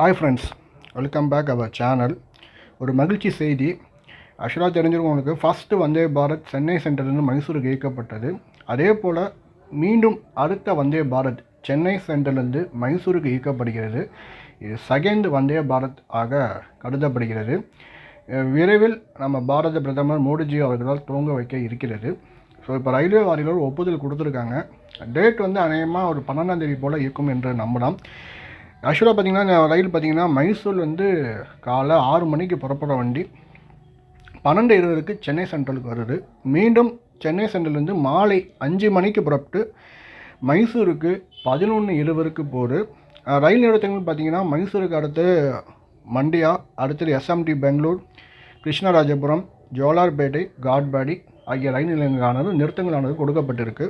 Hi friends welcome back our channel ஒரு மகிழ்ச்சி செய்தி. ஆக்சுவலாக தெரிஞ்சிருக்கவங்களுக்கு ஃபஸ்ட்டு வந்தே பாரத் சென்னை சென்டர்லேருந்து மைசூருக்கு இயக்கப்பட்டது. அதே போல் மீண்டும் அடுத்த வந்தே பாரத் சென்னை சென்டர்லேருந்து மைசூருக்கு இயக்கப்படுகிறது. இது செகண்ட் வந்தே பாரத் ஆக கருதப்படுகிறது. விரைவில் நம்ம பாரத பிரதமர் மோடிஜி அவர்களால் துவங்க வைக்க இருக்கிறது. ஸோ இப்போ ரயில்வே வாரிகள் ஒப்புதல் கொடுத்துருக்காங்க. டேட் வந்து அநேகமாக ஒரு பன்னெண்டாம் தேதி போல் இருக்கும் என்று நம்பலாம். ஆக்சுவலாக பார்த்தீங்கன்னா ரயில் பார்த்தீங்கன்னா மைசூர் வந்து காலை ஆறு மணிக்கு புறப்படுற வண்டி. பன்னெண்டு இருபதுக்கு சென்னை சென்ட்ரலுக்கு வருது. மீண்டும் சென்னை சென்ட்ரல்லேருந்து மாலை அஞ்சு மணிக்கு புறப்பட்டு மைசூருக்கு பதினொன்று இருபதுக்கு போகுது. ரயில் நிறுத்தங்கள் பார்த்தீங்கன்னா மைசூருக்கு அடுத்து மண்டியா அடுத்தது எஸ்எம்டி பெங்களூர் கிருஷ்ணராஜபுரம் ஜோலார்பேட்டை காட்பாடி ஆகிய ரயில் நிலையங்களானது நிறுத்தங்களானது கொடுக்கப்பட்டிருக்கு.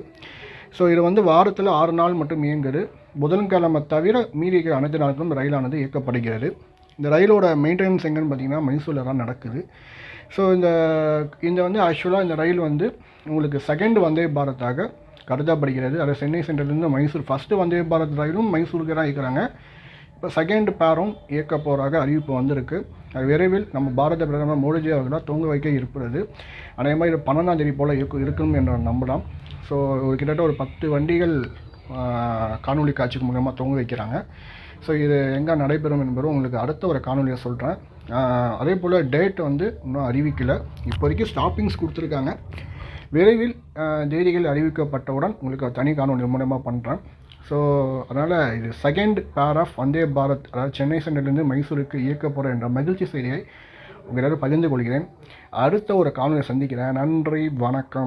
ஸோ இது வந்து வாரத்தில் ஆறு நாள் மட்டும் இயங்குது. புதன்கிழமை தவிர மீதி இருக்கிற அனைத்து நாட்களும் ரயிலானது இயக்கப்படுகிறது. இந்த ரயிலோட மெயின்டெனன்ஸ் எங்கன்னு பார்த்தீங்கன்னா மைசூரில் தான் நடக்குது. ஸோ இந்த இந்த வந்து ஆக்சுவலாக இந்த ரயில் வந்து உங்களுக்கு செகண்ட் வந்தே பாரத்தாக கருதப்படுகிறது. அது சென்னை சென்ட்ரலேருந்து மைசூர் ஃபஸ்ட்டு வந்தே பாரத் ரயிலும் மைசூருக்கு தான் இருக்கிறாங்க இப்போ செகண்ட் பேரும் இயக்க போகிறாக அறிவிப்பு வந்திருக்கு. அது விரைவில் நம்ம பாரத பிரதமர் மோடிஜி அவர்களாக தூங்க வைக்க இருக்கிறது. அதே மாதிரி இது பன்னெண்டாம் தேதி போல் இருக்கும் இருக்கணும் என்று நம்பலாம். ஸோ ஒரு கிட்டத்தட்ட ஒரு பத்து வண்டிகள் காணொலி காணொளி காட்சிக்கு மூலமாக தொங்க வைக்கிறாங்க. ஸோ இது எங்கே நடைபெறும் என்பது உங்களுக்கு அடுத்த ஒரு காணொலியை சொல்கிறேன் அதே போல் டேட் வந்து இன்னும் அறிவிக்கலை. இப்போதைக்கு ஸ்டாப்பிங்ஸ் கொடுத்துருக்காங்க. விரைவில் தேதிகள் அறிவிக்கப்பட்டவுடன் உங்களுக்கு தனி காணொலி மூலமாக பண்ணுறேன் ஸோ அதனால் இது second pair of Vande Bharat அதாவது சென்னை சென்டர்லேருந்து மைசூருக்கு இயக்க போகிற என்ற மகிழ்ச்சி செய்தியை உங்களிடம் பகிர்ந்து கொள்கிறேன். அடுத்த ஒரு காணொலியை சந்திக்கிறேன். நன்றி வணக்கம்.